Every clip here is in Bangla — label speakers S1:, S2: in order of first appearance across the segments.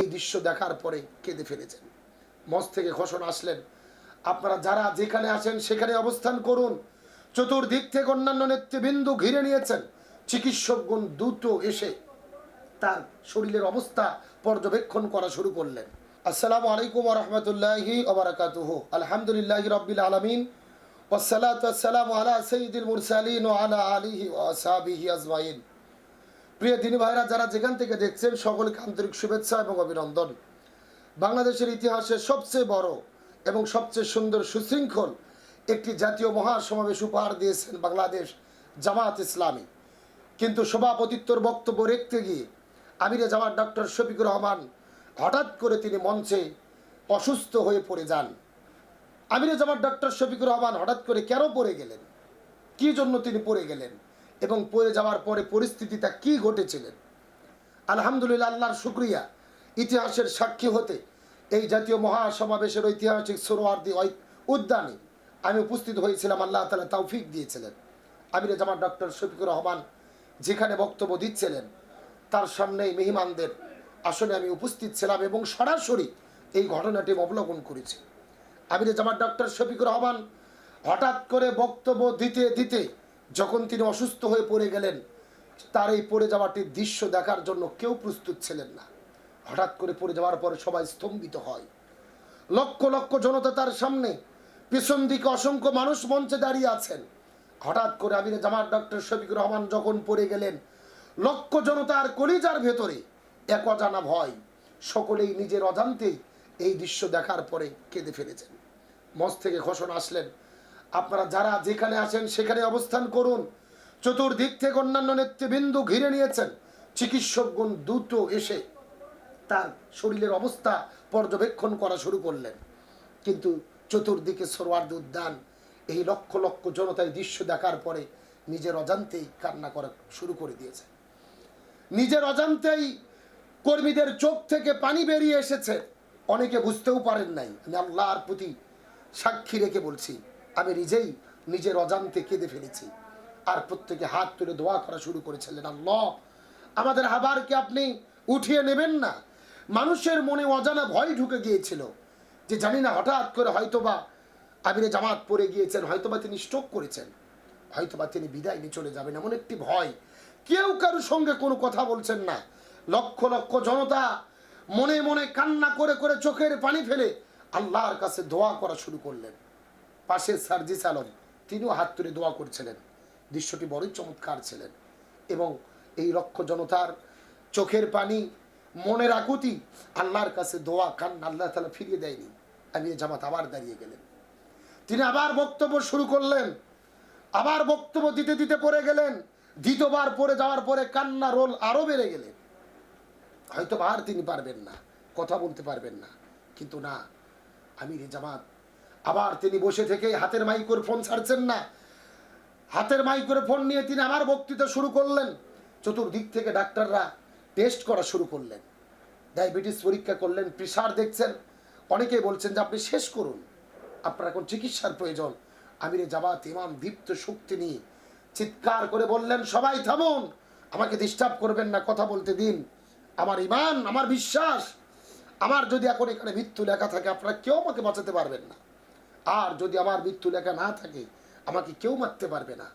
S1: এই দৃশ্য দেখার পরে কেঁদে ফেলেছেন। মঞ্চ থেকে ঘোষণা আসলেন, আপনারা যারা যেখানে আসেন সেখানে অবস্থান করুন। চতুর্দিক থেকে অন্যান্য নেতৃবৃন্দু ঘিরে নিয়েছেন। চিকিৎসকগণ দ্রুত এসে তার শরীরের অবস্থা পর্যবেক্ষণ করা শুরু করলেন। আসসালামু আলাইকুম রহমতুল্লাহি ওবরাকাতুহু আলহামদুলিল্লাহ রব্বিল আলমিন। ওসালাত আসসালামু আলা সঈদুল মুরসালিন ও আলা আলিহি ও সাবিহি আজমাইন প্রিয় দিনী ভাইরা, যারা যেখান থেকে দেখছেন, সকলকে আন্তরিক শুভেচ্ছা এবং অভিনন্দন। বাংলাদেশের ইতিহাসে সবচেয়ে বড় এবং সবচেয়ে সুন্দর সুশৃঙ্খল একটি জাতীয় মহাসমাবেশ উপহার দিয়েছেন বাংলাদেশ জামাত ইসলামী। কিন্তু সভাপতিত্বর বক্তব্য রেখতে গিয়ে আমিরে জামাত ডক্টর শফিকুর রহমান হঠাৎ করে তিনি মঞ্চে অসুস্থ হয়ে পড়ে যান। আমিরে জামাত ডক্টর শফিকুর রহমান হঠাৎ করে কেন পড়ে গেলেন? কী জন্য তিনি পড়ে গেলেন? এবং পড়ে যাওয়ার পরে পরিস্থিতিটা কি ঘটেছিলেন? আলহামদুলিল্লাহ, আল্লাহর শুক্রিয়া। ইতিহাসের সাক্ষী হতে এই জাতীয় মহাসমাবেশের ঐতিহাসিক সোরোয়ার্দি উদ্যানে আমি উপস্থিত হয়েছিলাম, আল্লাহ তালা তৌফিক দিয়েছিলেন। আমিরে জামাত ডক্টর শফিকুর রহমান যেখানে বক্তব্য দিচ্ছিলেন, তার সামনেই মেহমানদের আসলে আমি উপস্থিত ছিলাম এবং সরাসরি এই ঘটনাটি অবলোকন করেছি। আমিরে জামাত ডক্টর শফিকুর রহমান। হঠাৎ করে বক্তব্য দিতে দিতে যখন তিনি অসুস্থ হয়ে পড়ে গেলেন, তার এই পড়ে যাওয়াটির দৃশ্য দেখার জন্য কেউ প্রস্তুত ছিলেন না। হঠাৎ করে পড়ে যাওয়ার পরে সবাই স্তম্ভিত হয়। লক্ষ লক্ষ জনতা তার সামনে, পিছন দিকে অসংখ্য মানুষ মঞ্চে দাঁড়িয়ে আছেন। হঠাৎ করে আমিরে জামাত ডক্টর শফিকুর রহমান যখন পড়ে গেলেন, লক্ষ জনতার কলিজার ভেতরে এক অজানা ভয়। সকলেই নিজের অজান্তেই এই দৃশ্য দেখার পরে কেঁদে ফেলেছেন। মঞ্চ থেকে ঘোষণা আসলেন। আপনারা যারা যেখানে আছেন সেখানে অবস্থান করুন। চতুর্দিক থেকে অন্যান্য নেতৃবৃন্দু ঘিরে নিয়েছেন। চিকিৎসকগণ দ্রুত এসে তার শরীরের অবস্থা পর্যবেক্ষণ করা শুরু করলেন। কিন্তু চতুর্দিকে সরোয়ার্দ উদ্যান, এই লক্ষ লক্ষ জনতায় দৃশ্য দেখার পরে নিজের অজান্তেই কান্না করা শুরু করে দিয়েছে। নিজের অজান্তেই কর্মীদের চোখ থেকে পানি বেরিয়ে এসেছে। অনেকে বুঝতেও পারেন নাই। আমি আল্লাহর প্রতি সাক্ষী রেখে বলছি, আমি নিজেই নিজের অজান্তে কেঁদে ফেলেছি। আর প্রত্যেকে হাত তুলে দোয়া করা শুরু করেছিলেন, আল্লাহ, আমাদের হাবারকে আপনি উঠিয়ে নেবেন না। মানুষের মনে অজানা ভয় ঢুকে গিয়েছিল যে জানি না হঠাৎ করে হয়তোবা আমিরে জামাত পরে গিয়েছেন, হয়তোবা তিনি স্ট্রোক করেছেন, হয়তোবা তিনি বিদায় নিয়ে চলে যাবেন এমন একটি ভয়। কেউ কারোর সঙ্গে কোনো কথা বলছেন না। লক্ষ লক্ষ জনতা মনে মনে কান্না করে করে চোখের পানি ফেলে আল্লাহর কাছে দোয়া করা শুরু করলেন। পাশে সার্জিস আলম তিনিও হাত তুলে দোয়া করছিলেন। দৃশ্যটি বড়ই চমৎকার ছিলেন এবং এই লক্ষ জনতার চোখের পানি, মনের আকুতি আল্লাহর কাছে দোয়া কান আল্লাহ তালা ফিরিয়ে দেয়নি। আমি জামাত আবার দাঁড়িয়ে গেলেন। তিনি আবার বক্তব্য শুরু করলেন। আবার বক্তব্য দিতে দিতে পড়ে গেলেন। দ্বিতীয়বার পড়ে যাওয়ার পরে কান্না রোল আরও বেড়ে গেলেন। হয়তো আর তিনি পারবেন না, কথা বলতে পারবেন না। কিন্তু না আমির জামাত, আবার তিনি বসে থেকে হাতের মাইক্রোর ফোন ছাড়ছেন না। হাতের মাইক্রোর ফোন নিয়ে তিনি আমার বক্তৃতা শুরু করলেন। চতুর্দিক থেকে ডাক্তাররা টেস্ট করা শুরু করলেন। ডায়াবেটিস পরীক্ষা করলেন প্রেশার দেখছেন। অনেকেই বলছেন যে আপনি শেষ করুন। আপনার এখন চিকিৎসার প্রয়োজন। আমিরে জামাত, ইমাম দীপ্ত শক্তি নিয়ে চিৎকার করে বললেন, সবাই থামুন, আমাকে ডিস্টার্ব করবেন না, কথা বলতে দিন। আমার ইমান, আমার বিশ্বাস আমার যদি এখন এখানে মৃত্যু লেখা থাকে, আপনারা কেউ আমাকে বাঁচাতে পারবেন না। আর যদি আমার মৃত্যু লেখা না থাকে, আমাকে কেউ মারতে পারবে না।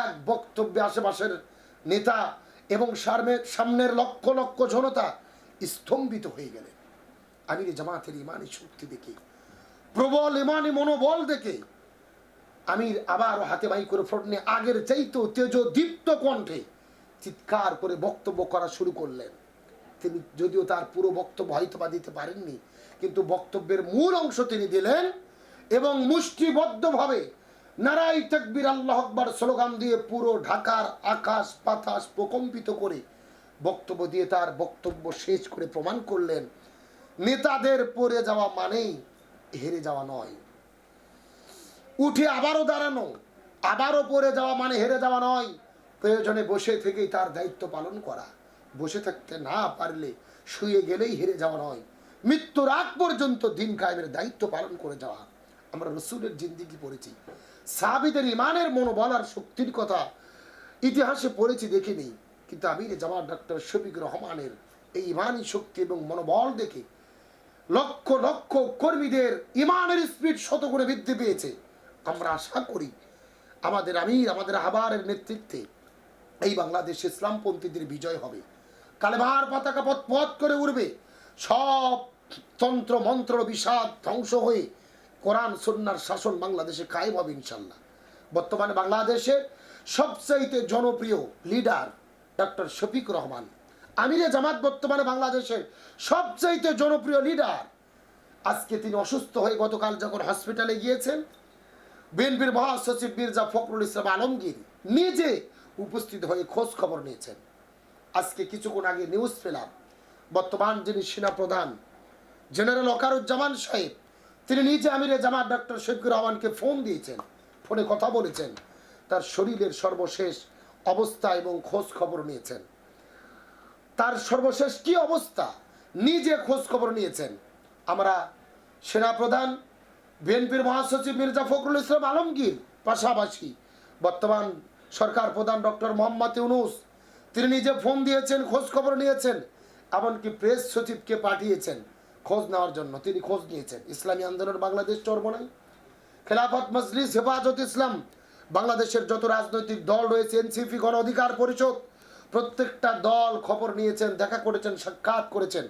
S1: এক বক্তব্যে আশেপাশের নেতা এবং সামনের সামনের লক্ষ লক্ষ জনতা স্তম্ভিত হয়ে গেলেন। আমির জামাতের ইমানি শক্তি দেখে, প্রবল ইমানি মনোবল দেখে আমির আবারও হাতে মাইক্রোফোন নিয়ে আগের চাইতো তেজ দীপ্ত কণ্ঠে চিৎকার করে বক্তব্য করা শুরু করলেন। তিনি যদিও তার পুরো বক্তব্য হয়তো বা দিতে পারেননি, কিন্তু বক্তব্যের মূল অংশ তিনি দিলেন এবং মুষ্টিবদ্ধভাবে নারাই তকবির আল্লাহ আকবর স্লোগান দিয়ে পুরো ঢাকার আকাশ বাতাস প্রকম্পিত করে বক্তব্য দিয়ে তার বক্তব্য শেষ করে প্রমাণ করলেন, নেতাদের পড়ে যাওয়া মানেই হেরে যাওয়া নয়। উঠে আবারও দাঁড়ানো, আবারও পড়ে যাওয়া মানে হেরে যাওয়া নয়, প্রয়োজনে বসে থেকেই তার দায়িত্ব পালন করা। থাকতে না পারলে শুয়ে গেলেই হেরে যাওয়া নয়। মৃত্যুর আগ পর্যন্ত দিন কায়েমের দায়িত্ব পালন করে যাওয়া। আমরা রসুলের জিন্দিগি পড়েছি। সাহাবিদের ইমানের মনোবল আর শক্তির কথা ইতিহাসে পড়েছি, দেখিনি। কিন্তু আমির জামাত ডক্টর শফিক রহমানের এই ইমানি শক্তি এবং মনোবল দেখে লক্ষ লক্ষ কর্মীদের ইমানের স্পিড শতগুণে বৃদ্ধি পেয়েছে। আমরা আশা করি আমাদের আমির, আমাদের আবারের নেতৃত্বে এই বাংলাদেশ ইসলামপন্থীদের বিজয় হবে। কালেমার পতাকা পথ পথ করে উঠবে সব তন্ত্র, মন্ত্র, বিষাদ ধ্বংস হয়ে কোরআন সন্ন্যার শাসন বাংলাদেশে কায়েম হবে ইনশাল্লাহ। বর্তমানে বাংলাদেশের সবচাইতে জনপ্রিয় লিডার ডক্টর শফিক রহমান। আমিরে জামাত বর্তমানে বাংলাদেশের সবচাইতে জনপ্রিয় লিডার আজকে তিনি অসুস্থ হয়ে গতকাল যখন হসপিটালে গিয়েছেন, বিএনপির মহাসচিব মির্জা ফখরুল ইসলাম আলমগীর নিজে উপস্থিত হয়ে খোঁজ খবর নিয়েছেন। আজকে কিছুক্ষণ আগে নিউজ পেলাম। বর্তমান যিনি সেনাপ্রধান জেনারেল অকারুজ্জামান সাহেব, তিনি নিজে আমিরে জামাত ডক্টর শফিকুর রহমানকে ফোন দিয়েছেন ফোনে কথা বলেছেন। তার শরীরের সর্বশেষ অবস্থা এবং খোঁজ খবর নিয়েছেন। তার সর্বশেষ কি অবস্থা? নিজে খোঁজ খবর নিয়েছেন। আমরা সেনাপ্রধান বিএনপির মহাসচিব মির্জা ফখরুল ইসলাম আলমগীর পাশাপাশি বর্তমান সরকার প্রধান ডক্টর মোহাম্মদ ইউনুস তিনি নিজে ফোন দিয়েছেন, খোঁজ খবর নিয়েছেন, এমনকি প্রেস সচিবকে পাঠিয়েছেন খোঁজ নেওয়ার জন্য। তিনি খোঁজ নিয়েছেন। ইসলামী আন্দোলন বাংলাদেশ চরমনাই খেলাফত মজলিস, হেফাজত ইসলাম, বাংলাদেশের যত রাজনৈতিক দল রয়েছে, এনসিপি, গণ অধিকার পরিষদ, প্রত্যেকটা দল খবর নিয়েছেন, দেখা করেছেন, সাক্ষাৎ করেছেন।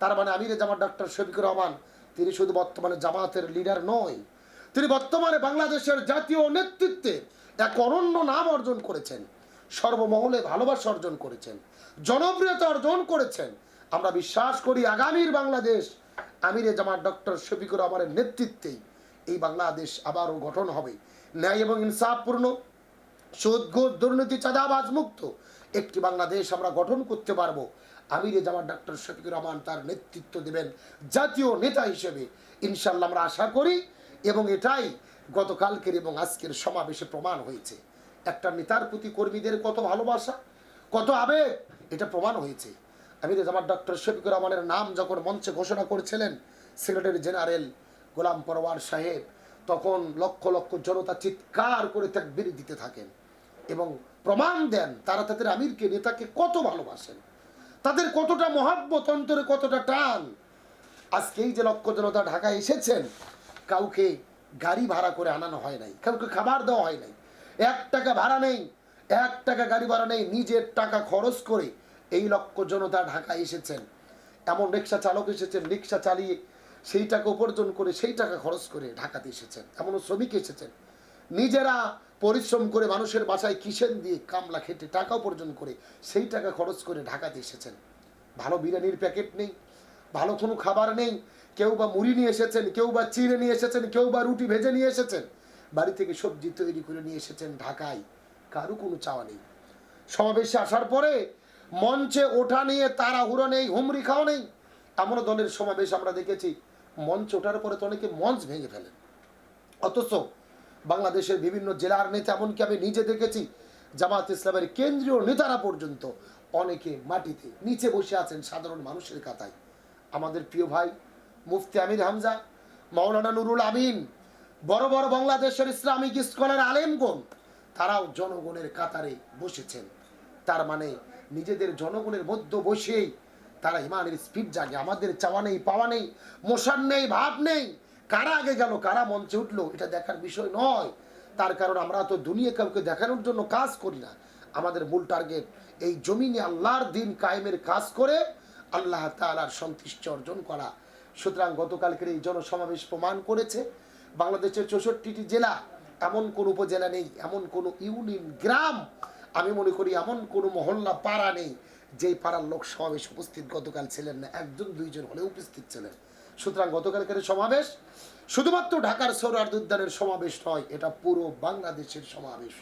S1: তার মানে আমিরে জামাত ডক্টর শফিকুর রহমান, তিনি শুধু বর্তমানে জামাতের লিডার নয়, তিনি বর্তমানে বাংলাদেশের জাতীয় নেতৃত্বে এক অনন্য নাম অর্জন করেছেন। সর্বমহলে ভালোবাসা অর্জন করেছেন, জনপ্রিয়তা অর্জন করেছেন। আমরা বিশ্বাস করি আগামীর বাংলাদেশ, আমিরে জামাত ডক্টর শফিকুর রহমানের নেতৃত্বেই এই বাংলাদেশ আবারও গঠন হবে। ন্যায় এবং ইনসাফপূর্ণ সুদ ঘুষ দুর্নীতি, চাঁদাবাজ মুক্ত একটি বাংলাদেশ আমরা গঠন করতে পারব। আমিরে জামাত ডক্টর শফিকুর রহমান তার নেতৃত্ব দেবেন জাতীয় নেতা হিসেবে। ইনশাল্লাহ আমরা আশা করি এবং এটাই গতকালকের এবং আজকের সমাবেশে প্রমাণ হয়েছে। একটা নেতার প্রতি কর্মীদের কত ভালোবাসা, কত আবেগ, এটা প্রমাণ হয়েছে। আমিরে আমার ডক্টর শফিকুর রহমানের নাম যখন মঞ্চে ঘোষণা করেছিলেন সেক্রেটারি জেনারেল গোলাম পরওয়ার সাহেব, তখন লক্ষ লক্ষ জনতা চিৎকার করে তাকবীর দিতে থাকেন এবং প্রমাণ দেন তারা তাদের আমিরকে, নেতাকে কত ভালোবাসেন। তাদের কতটা মহাব্বত, অন্তরে কতটা টান। আজকে এই যে লক্ষ জনতা ঢাকায় এসেছেন, কাউকে গাড়ি ভাড়া করে আনানো হয় নাই, কাউকে খাবার দেওয়া হয় নাই। এক টাকা ভাড়া নেই, এক টাকা গাড়ি ভাড়া নেই, নিজের টাকা খরচ করে এই লক্ষ জনতা ঢাকায় এসেছেন। এমন রিক্সা চালক এসেছেন, রিক্সা চালিয়ে সেই টাকা উপার্জন করে সেই টাকা খরচ করে ঢাকাতে এসেছেন। এমনও শ্রমিক এসেছেন। নিজেরা পরিশ্রম করে মানুষের বাসায় কিসেন দিয়ে কামলা খেটে টাকা উপার্জন করে সেই টাকা খরচ করে ঢাকাতে এসেছেন। ভালো বিরিয়ানির প্যাকেট নেই, ভালো কোনো খাবার নেই, কেউ বা মুড়ি নিয়ে এসেছেন, কেউ বা চিড়ে নিয়ে এসেছেন, কেউ বা রুটি ভেজে নিয়ে এসেছেন। বাড়ি থেকে সবজি তৈরি করে নিয়ে এসেছেন ঢাকায়। কারও কোনো চাওয়া নেই। সমাবেশে আসার পরে মঞ্চে ওঠা নিয়ে তাড়াহুড়ো নেই হুমরি খাওয়া নেই। এমন দলের সমাবেশ আমরা দেখেছি। মঞ্চ ওঠার পরে তো অনেকে মঞ্চ ভেঙে ফেলেন। অথচ বাংলাদেশের বিভিন্ন জেলার নেতা এমনকি আমি নিজে দেখেছি জামাত ইসলামের কেন্দ্রীয় নেতারা পর্যন্ত অনেকে মাটিতে, নিচে বসে আছেন সাধারণ মানুষের কাতায় আমাদের প্রিয় ভাই মুফতি আমির হামজা, মাওলানা নুরুল আমিন বড় বড় বাংলাদেশের ইসলামিক স্কলার আলেমগণ, তারাও জনগণের কাতারে বসেছেন। তার মানে নিজেদের জনগণের মধ্যে বসেই তারা ইমানের স্পিড জাগে। আমাদের চাওয়া নেই, পাওয়া নেই, মশার নেই, ভাব নেই। কারা আগে গেল, কারা মঞ্চে উঠল, এটা দেখার বিষয় নয়। তার কারণ আমরা তো দুনিয়া কাউকে দেখানোর জন্য কাজ করি না। আমাদের মূল টার্গেট এই জমিনে আল্লাহর দিন কায়েমের কাজ করে আল্লাহ তালার সন্তুষ্টি অর্জন করা। সুতরাং গতকালকের এই জনসমাবেশ প্রমাণ করেছে বাংলাদেশের চৌষট্টিটি জেলা, এমন কোন উপজেলা নেই, এমন কোন ইউনিয়ন, গ্রাম, আমি মনে করি এমন কোনো মহল্লা, পাড়া নেই, যেই পাড়ার লোক সমাবেশ উপস্থিত। গতকাল ছিলেন না, একজন, দুইজন হলে উপস্থিত ছিলেন। সুতরাং গতকালকের সমাবেশ শুধুমাত্র ঢাকার সৌরার্দ উদ্যানের সমাবেশ নয়, এটা পুরো বাংলাদেশের সমাবেশ।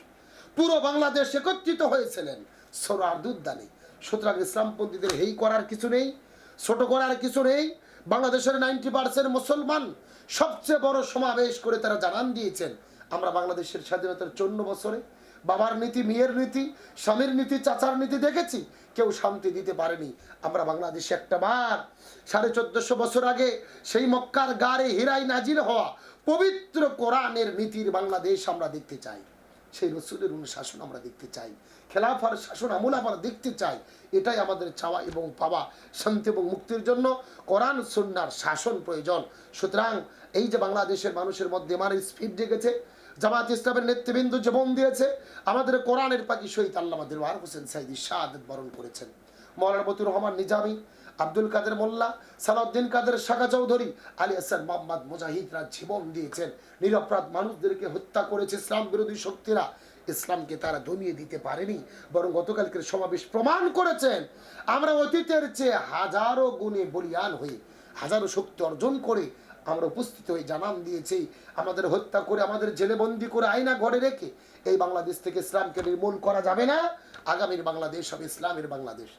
S1: পুরো বাংলাদেশ একত্রিত হয়েছিলেন সৌরার্দ উদ্যানে। সুতরাং ইসলামপন্থীদের হেই করার কিছু নেই, ছোট করার কিছু নেই বাংলাদেশের নাইনটি পার্সেন্ট মুসলমান সবচেয়ে বড় সমাবেশ করে তারা জানান দিয়েছেন। আমরা বাংলাদেশের স্বাধীনতার চন্ন বছরে বাবার নীতি, মেয়ের নীতি, স্বামীর নীতি, চাচার নীতি দেখেছি। কেউ শান্তি দিতে পারেনি। আমরা বাংলাদেশে একটা বার, সাড়ে চোদ্দশো বছর আগে সেই মক্কার গাড়ে হীরাই নাজির হওয়া পবিত্র কোরআনের নীতির বাংলাদেশ আমরা দেখতে চাই। সেই রসুলের অনুশাসন আমরা দেখতে চাই। খেলাফার শাসন আমল আমরা দেখতে চাই। এটাই আমাদের চাওয়া এবং পাওয়া। শান্তি এবং মুক্তির জন্য কোরআন সন্ন্যার শাসন প্রয়োজন। সুতরাং এই যে বাংলাদেশের মানুষের মধ্যে আমার স্পিড জেগেছে, জামাত ইসলামের নেতৃবৃন্দ জীবন দিয়েছে, আমাদের কোরআনের পাখি শহীদ আল্লামা দিলওয়ার হোসেন সাইদি শাহাদ বরণ করেছেন। মৌলানা মতিউর রহমান নিজামী, আব্দুল কাদের মোল্লা, সালাউদ্দিন কাদের শাখা চৌধুরী, আলী হাসান মোহাম্মদ মুজাহিদরা জীবন দিয়েছেন, নিরপরাধ মানুষদেরকে হত্যা করেছে ইসলাম বিরোধী শক্তিরা। ইসলামকে তারা দমিয়ে দিতে পারেনি, বরং গতকালকের সমাবেশ প্রমাণ করেছেন, আমরা অতীতের চেয়ে হাজারো গুণে বলিয়ান হয়ে, হাজারো শক্তি অর্জন করে আমরা উপস্থিত হয়ে জানান দিয়েছি, আমাদের হত্যা করে, আমাদের জেলেবন্দি করে আয়না ঘরে রেখে এই বাংলাদেশ থেকে ইসলামকে নির্মূল করা যাবে না। আগামীর বাংলাদেশ হবে ইসলামের বাংলাদেশ।